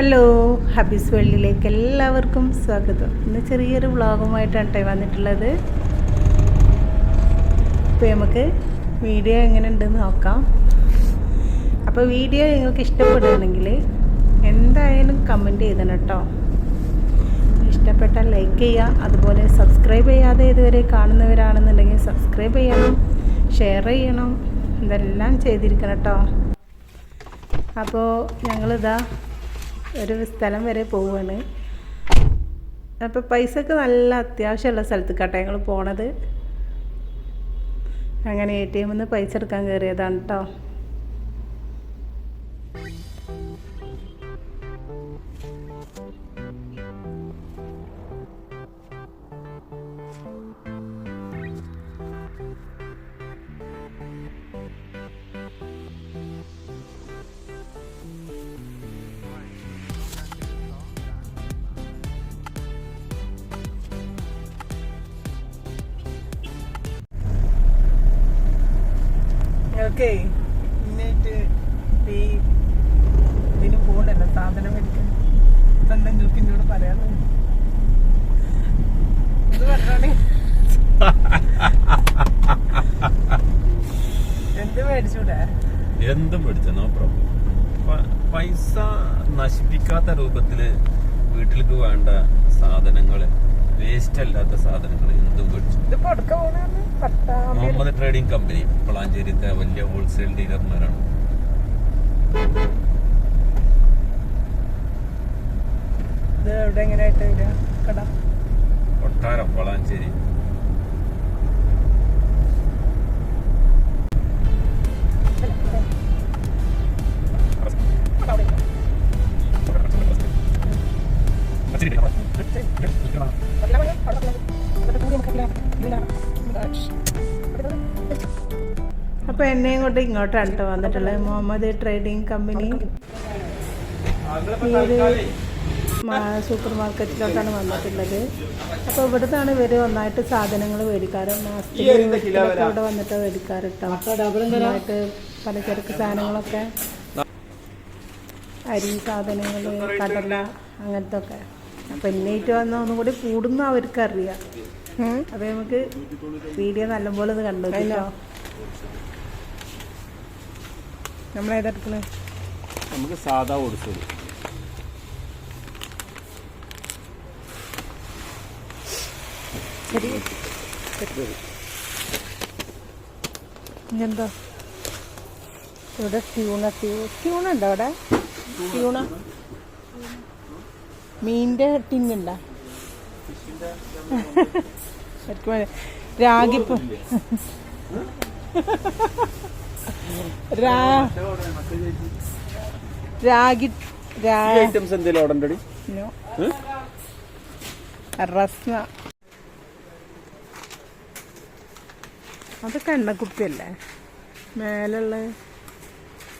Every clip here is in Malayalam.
ഹലോ ഹബീസ് വേൾഡിലേക്ക് എല്ലാവർക്കും സ്വാഗതം. ഇന്ന് ചെറിയൊരു വ്ളോഗുമായിട്ടാണ് ടൈം വന്നിട്ടുള്ളത്. ഇപ്പോൾ നമുക്ക് വീഡിയോ എങ്ങനെ ഉണ്ടെന്ന് നോക്കാം. അപ്പോൾ വീഡിയോ നിങ്ങൾക്ക് ഇഷ്ടപ്പെടുകയാണെങ്കിൽ എന്തായാലും കമന്റ് ചെയ്തണം കേട്ടോ. ഇഷ്ടപ്പെട്ടാൽ ലൈക്ക് ചെയ്യുക അതുപോലെ സബ്സ്ക്രൈബ് ചെയ്യാതെ ഇതുവരെ കാണുന്നവരാണെന്നുണ്ടെങ്കിൽ സബ്സ്ക്രൈബ് ചെയ്യണം ഷെയർ ചെയ്യണം ഇതെല്ലാം ചെയ്തിരിക്കണം കേട്ടോ. അപ്പോൾ ഞങ്ങളിതാ ഒരു സ്ഥലം വരെ പോവുകയാണ് അപ്പോൾ പൈസക്ക് നല്ല അത്യാവശ്യമുള്ള സ്ഥലത്തേക്കാട്ടോ ഞങ്ങൾ പോണത്. അങ്ങനെ എ ടി എമ്മിൽ നിന്ന് പൈസ എടുക്കാൻ കയറിയതാണ് കേട്ടോ ഓക്കെ ഇന്നായിട്ട് ഈ ഇതിന് പോകണ്ടല്ലോ സാധനം മേടിക്കാൻ. ഇപ്പം എന്തെങ്കിലും എന്നോട് പറയാറുണ്ട് എന്ത് മേടിച്ചൂടെ? എന്തും മേടിച്ചോ നോ പ്രോബ്ലം പൈസ നശിപ്പിക്കാത്ത രൂപത്തിൽ വീട്ടിലേക്ക് വേണ്ട സാധനങ്ങൾ വേസ്റ്റ് അല്ലാത്ത സാധനങ്ങൾ എന്തും മേടിച്ചു മുഹമ്മദ് ട്രേഡിംഗ് കമ്പനി വളാഞ്ചേരിത്തെ വലിയ ഹോൾസെയിൽ ഡീലർമാരാണ്. ഇത് എവിടെ എങ്ങനെയായിട്ട് വരിക? കട? കൊട്ടാരം വളാഞ്ചേരി അപ്പൊ എന്നെയും കൊണ്ട് ഇങ്ങോട്ടാണ് കേട്ടോ വന്നിട്ടുള്ളത്. മുഹമ്മദ് ട്രേഡിംഗ് കമ്പനി സൂപ്പർ മാർക്കറ്റിലോട്ടാണ് വന്നിട്ടുള്ളത്. അപ്പോൾ ഇവിടുന്നാണ് ഇവർ ഒന്നായിട്ട് സാധനങ്ങൾ മേടിക്കാറ്. മാസത്തിൽ ഇവിടെ വന്നിട്ട് മേടിക്കാറ് കേട്ടോ ഒന്നായിട്ട് പലചരക്ക് സാധനങ്ങളൊക്കെ. അരി സാധനങ്ങൾ കടല അങ്ങനത്തെ ഒക്കെ അപ്പം എന്നേറ്റ് വന്ന ഒന്നും കൂടി കൂടുന്ന അവർക്കറിയാം. അപ്പം നമുക്ക് വീഡിയോ നല്ലപോലെ ഒന്ന് കണ്ടു കേട്ടോ നമ്മളേതെടുക്കണേ നമുക്ക് സാധാ കൊടുത്തത് ശരി ഇതെന്താ? ഇവിടെ ട്യൂണ ട്യൂ ട്യൂണ ഉണ്ടോ അവിടെ? ട്യൂണ? മീന്റെ ടിന്നുണ്ടോ ശരിക്കും രാഗിപ്പ്. രാഗി ഐറ്റംസ് എന്തെങ്കിലും അവിടെ ഉണ്ടടി റസ്ന. അതൊക്കെ എണ്ണക്കുപ്പിയല്ലേ? മേലുള്ള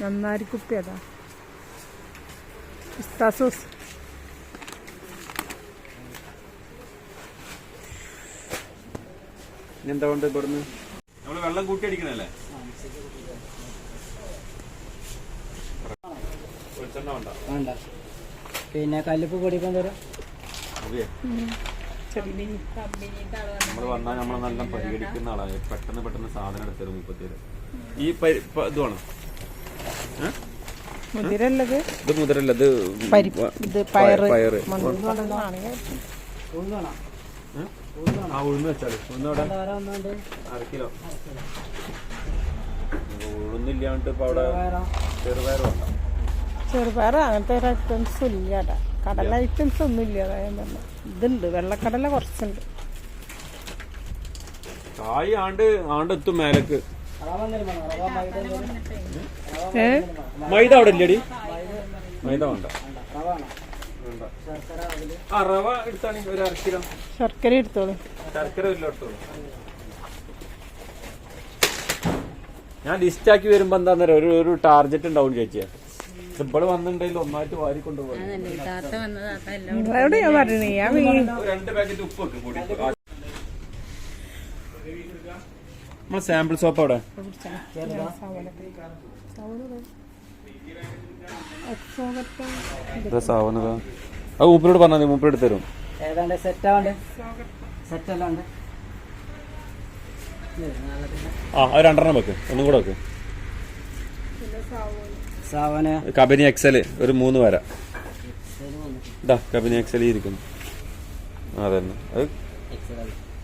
നന്നാരി കുപ്പി അതാ പിസ്താസോസ് എന്താ കൊണ്ട് ഇവിടുന്ന്? നമ്മൾ വെള്ളം കൂട്ടി അടിക്കണല്ലേ? വേണ്ട പിന്നെ കല്ലുപ്പ് പൊടിക്കാൻ തരാം അതെ നമ്മൾ വന്നാൽ നമ്മളെ നല്ല പരിഗണിക്കുന്ന ആളാണ് പെട്ടെന്ന് പെട്ടെന്ന് സാധനം എടുത്തത് മുപ്പത്തിയേര് ഈ ഇതുമാണ് ഇത് മുതിരല്ല മുതിരല്ലത്? ഇത് പയറ്? ആ ഉഴുന്ന് വെച്ചാൽ. ഉഴുന്ന് അവിടെ ആരാ അര കിലോ. ഉഴുന്നില്ലാണ്ട് ഇപ്പൊ അവിടെ വേറെ ചെറുപയർ വേണ്ട ചെറുപയർ അങ്ങനത്തെ ഒരു ഐറ്റംസ് ഇല്ല കടല ഐറ്റംസ് ഒന്നും ഇല്ല ഇതുണ്ട് വെള്ളക്കടല കുറച്ചുണ്ട്. കായ് ആണ്ട് ആണ്ട് മേലക്ക്. മൈദ അവിടെ ഇല്ലടി. മൈദ വേണ്ട. ആ റവ എടുത്താണെങ്കിൽ ഒരു അര കിലോ. ശർക്കര എടുത്തോളൂ. ശർക്കര ഇല്ല എടുത്തോളൂ. ഞാൻ ലിസ്റ്റ് ആക്കി വരുമ്പോ എന്താ ഒരു ഒരു ടാർജറ്റ് ഉണ്ടാവും ചേച്ചിയെ. ഇവിടെ വന്നിട്ടുണ്ടെങ്കിൽ ഒന്നായിട്ട് വാരി കൊണ്ടുപോകും എവിടെ ഞാൻ പറഞ്ഞേ ഞാൻ വീ- രണ്ട് പാക്കറ്റ് ഉപ്പ് വെക്കും കൂടി. നമ്മളെ സാമ്പിൾ സോപ്പ് അവിടെ. അത് മൂപ്പരോട് പറഞ്ഞാൽ മതി മൂപ്പരോട് തരും. ഏതാണ്ട് സെറ്റ് ആവണ്ടേ? സെറ്റ് അല്ലാണ്ട്? ആ അത് രണ്ടെണ്ണം വെക്ക്. ഒന്നും കൂടെ വെക്ക്. പിന്നെ സാവോന്. സാവന കബനി എക്സൽ ഒരു മൂന്ന് വര. ഇതാ കബനി എക്സൽ ഇരിക്കുന്നു. അതന്നെ. അത്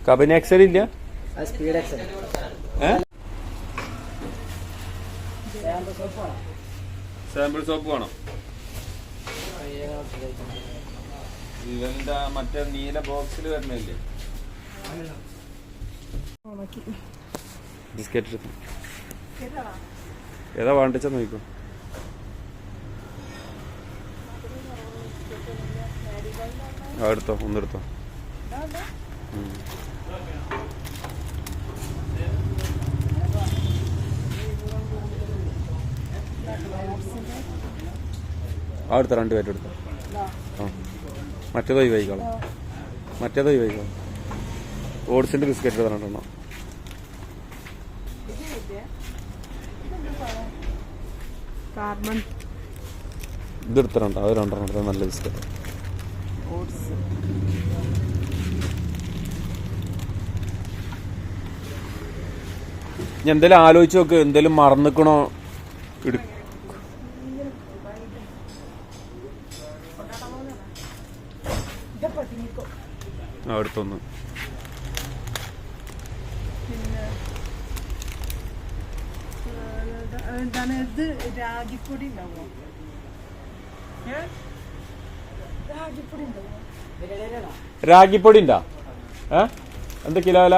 കബനി എക്സൽ ഇല്ല? Speed Excel. സാമ്പിൾ സോപ്പ് വേണം? ഇവന്റെ മറ്റേ നീല ബോക്സിൽ വരണല്ലേ ബിസ്ക്കറ്റ് എടുത്തു ഏതാ? വേണ്ടിച്ച നോക്കോ ആ എടുത്തോ ഒന്നെടുത്തോ. ആ എടുത്തോ രണ്ട് പേര് എടുത്തോ. ആ. മറ്റേതോ ഒഴിവായിക്കോളാം മറ്റേതോ ഒഴിവായിക്കോളാം ഓട്സിന്റെ ബിസ്ക്കറ്റ് തരണ്ടെണ്ണം കാർബൺ. ഇത് എടുത്തിട്ടുണ്ട്? അത് രണ്ടെണ്ണം നല്ല ബിസ്ക്കറ്റ്. ഞാൻ എന്തേലും ആലോചിച്ച് നോക്ക് എന്തേലും മറന്നിക്കണോ? എടു ആ എടുത്തൊന്ന് പിന്നെ ഏഹ്, എന്താണ് ഇത്? രാഗിപ്പൊടി ഉണ്ടാവുമോ? രാഗിപ്പൊടി ഉണ്ടാ? ഏ? എന്ത് കിലോ വില?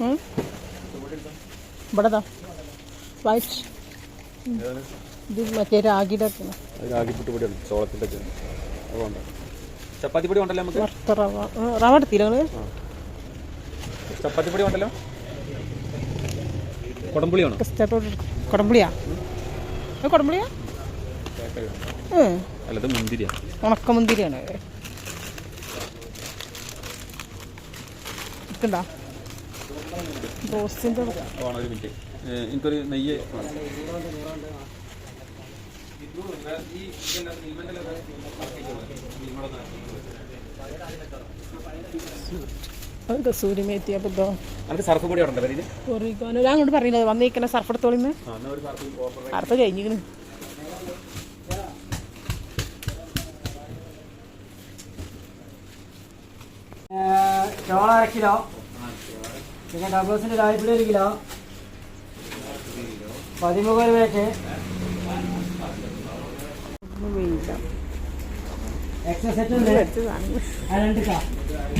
ഉം? വൈറ്റ് ഇത് മറ്റേ രാഗിയുടെ അതുകൊണ്ട് ചപ്പാത്തി പൊടി ഉണ്ടല്ലോ നമുക്ക്? വറുത്ത റവ. എടുത്തില്ല നിങ്ങൾ? ചപ്പാത്തി പൊടി ഉണ്ടല്ലോ? കുടംപുളി വേണം കസ്റ്റർഡ് കുടംപുളിയാ? അല്ലത് മുന്തിരിയാ. ഒരു മിനിറ്റ്. എനിക്കൊരു നെയ്യ്. അത് കസൂരി മേത്തി അപ്പോൾ ഇതോ നമുക്ക് സർഫ് ഒറിഗാനോ ഞാൻ അങ്ങോട്ട് പറയുന്നത് വന്നേക്കണ സർഫ് എടുത്തോളിന്ന്? അർത്ഥം അടുത്ത ചോള അര കിലോ. പിന്നെ ഡബ്ലോസിന്റെ രായ്പുളി ഒരു കിലോ പതിമുഖ രൂപയ്ക്ക്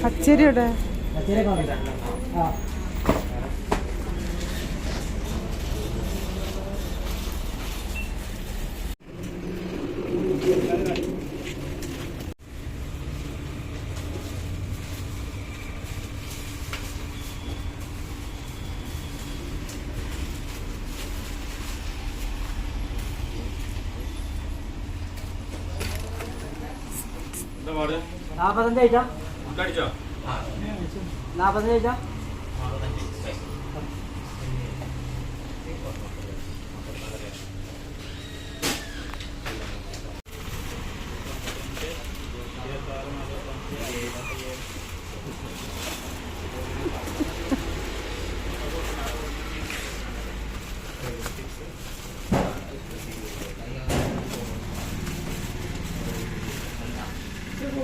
പച്ചരിയുടെ പച്ചരി കുറേ ആ. നാൽപ്പത്തഞ്ച് ഐറ്റം കടിച്ചോ നാൽപ്പത്തഞ്ച് ഐറ്റം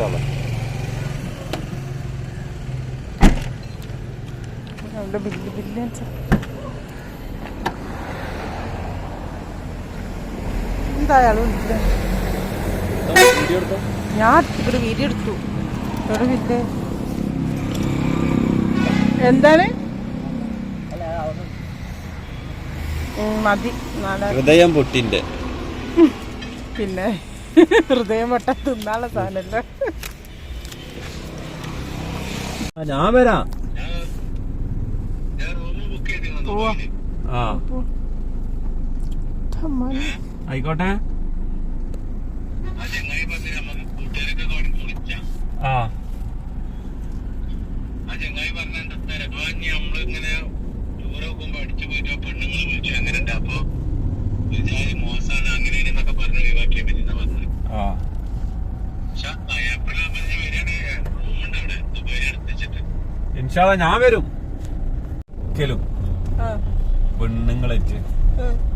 ഇൻഷാല്ലാ അവിടെ ബില്ല് ബില്ല് എന്താ അയാൾ എടുത്തോ ഞാൻ ഇവിടെ വീഡിയോ എടുത്തു ഇവിടെ വില്ലേ എന്താണ് മതി നാലാ ഹൃദയം പൊട്ടിന്റെ പിന്നെ ഹൃദയം വട്ട തിന്നാള സാധനല്ലേ ഞാൻ വരാം. ആ. ആയിക്കോട്ടെ. ആ. ഇൻഷാല്ല ഞാൻ വരും. ഒരിക്കലും. പെണ്ണുങ്ങളായിട്ട്.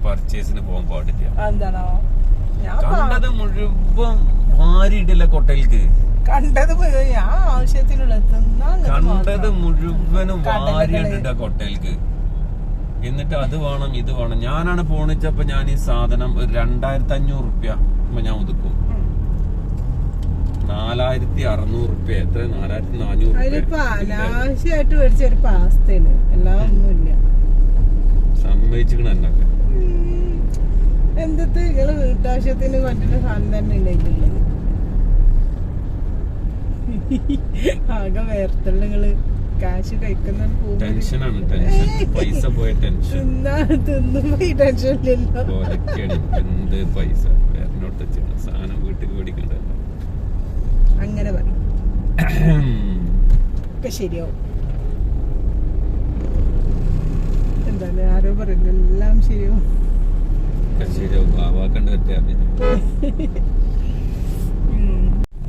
പർച്ചേസിന് പോകാൻ പാടില്ല. കണ്ടത് മുഴുവൻ വാരിയിട്ടില്ല കൊട്ടയിൽക്ക്. കണ്ടത് ഞാൻ ആവശ്യത്തിനുള്ള കണ്ടത് മുഴുവനും വാരിയിട്ടിട്ട കൊട്ടയിൽക്ക്. എന്നിട്ട് അത് വേണം ഇത് വേണം. ഞാനാണ് പോണിച്ചപ്പോ ഞാൻ ഈ സാധനം ഒരു രണ്ടായിരത്തി അഞ്ഞൂറ് റുപ്യ ഞാൻ ഒതുക്കും. നാലായിരത്തി അറുന്നൂറ് റുപ്യ എത്ര നാലായിരത്തി നാനൂറ് അതിലിപ്പോ അനാവശ്യമായിട്ട് മേടിച്ചൊരു പാസ്തയാണ് എല്ലാം ഒന്നുമില്ല സമ്മതിച്ചിക്കണ എന്നൊക്കെ എന്തത്തെ നിങ്ങൾ വീട്ടാവശ്യത്തിന് പറ്റുന്ന സാധനം തന്നെ ഉണ്ടായിട്ടുള്ളത് ആകെ വേർത്തള്ളങ്ങൾ നിങ്ങൾ കാശ് കഴിക്കുന്ന ടെൻഷനാണ്. ടെൻഷൻ. പൈസ പോയ ടെൻഷൻ. തിന്നാ തിന്നുമ്പോ ഈ ടെൻഷൻ ഇല്ലല്ലോ എന്ത് പൈസ? വേറെ സാധനം വീട്ടിൽ മേടിക്കണ്ടല്ലോ. അങ്ങനെ പറയും. ഒക്കെ ശരിയാവും. എന്താണ്? ആരോ പറയുന്നു എല്ലാം ശരിയാവും.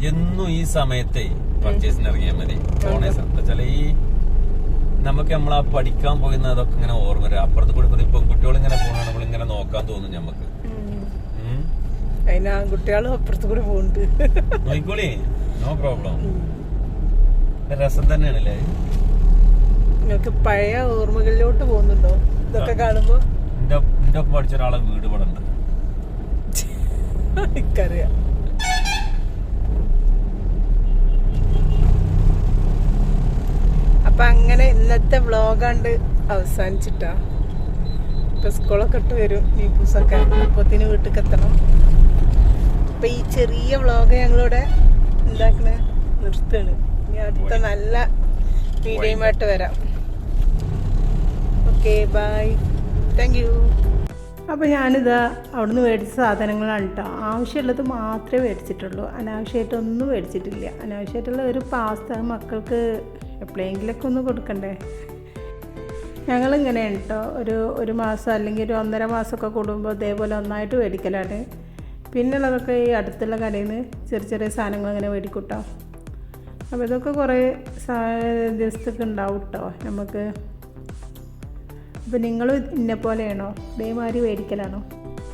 എന്നും ഈ സമയത്തെ പർച്ചേസിന് ഇറങ്ങിയാൽ മതി. പോണേ വെച്ചാൽ ഈ നമുക്ക് നമ്മൾ ആ പഠിക്കാൻ പോയിരുന്ന അതൊക്കെ ഇങ്ങനെ ഓർമ്മ വരും. അപ്പുറത്ത് കൊടുക്കുന്നത് ഇപ്പം കുട്ടികൾ ഇങ്ങനെ പോകണം നമ്മൾ ഇങ്ങനെ നോക്കാൻ തോന്നും നമുക്ക്. അതിന് ആൺകുട്ടികളും അപ്പുറത്ത് കൂടെ പോകുന്നുണ്ട് രസം തന്നെയാണല്ലേ? നിങ്ങൾക്ക് പഴയ ഓർമ്മകളിലോട്ട് പോകുന്നുണ്ടോ? ഇതൊക്കെ കാണുമ്പോ? എന്റെ ഒപ്പം പഠിച്ച ഒരാളെ വീട് ഇവിടെ ഉണ്ട്. എനിക്കറിയാം. അപ്പൊ അങ്ങനെ ഇന്നത്തെ വ്ളോഗാണ്ട് അവസാനിച്ചിട്ടാ. ഇപ്പൊ സ്കൂളൊക്കെ ഇട്ട് വരും. നീപ്പൂസൊക്കെ അപ്പത്തിന് വീട്ടിൽ എത്തണം. അപ്പൊ ഈ ചെറിയ വ്ളോഗ് ഞങ്ങളിവിടെ എന്താക്കണ നിർത്തുകയാണ്. ഇനി അടുത്ത നല്ല വീഡിയോയുമായിട്ട് വരാം. Okay bye. Thank you. അപ്പോൾ ഞാനിതാ അവിടുന്ന് മേടിച്ച സാധനങ്ങളാണ് കേട്ടോ ആവശ്യമുള്ളത് മാത്രമേ മേടിച്ചിട്ടുള്ളൂ. അനാവശ്യമായിട്ടൊന്നും മേടിച്ചിട്ടില്ല. അനാവശ്യമായിട്ടുള്ള ഒരു പാസ്ത മക്കൾക്ക് എപ്പോഴെങ്കിലൊക്കെ ഒന്ന് കൊടുക്കണ്ടേ? ഞങ്ങളിങ്ങനെയാണ് കേട്ടോ ഒരു ഒരു മാസം അല്ലെങ്കിൽ ഒരു ഒന്നര മാസമൊക്കെ കൂടുമ്പോൾ ഇതേപോലെ ഒന്നായിട്ട് മേടിക്കലാണ്. പിന്നുള്ളതൊക്കെ ഈ അടുത്തുള്ള കടയിൽ നിന്ന് ചെറിയ ചെറിയ സാധനങ്ങൾ ഇങ്ങനെ മേടിക്കൂട്ടോ. അപ്പോൾ ഇതൊക്കെ കുറേ ദിവസത്തേക്ക് ഉണ്ടാവും കേട്ടോ നമുക്ക് അപ്പോൾ നിങ്ങളും ഇന്നെ പോലെയാണോ ഇതേമാതിരി മേടിക്കലാണോ?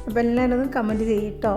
അപ്പോൾ എല്ലാവരും കമന്റ് ചെയ്യട്ടോ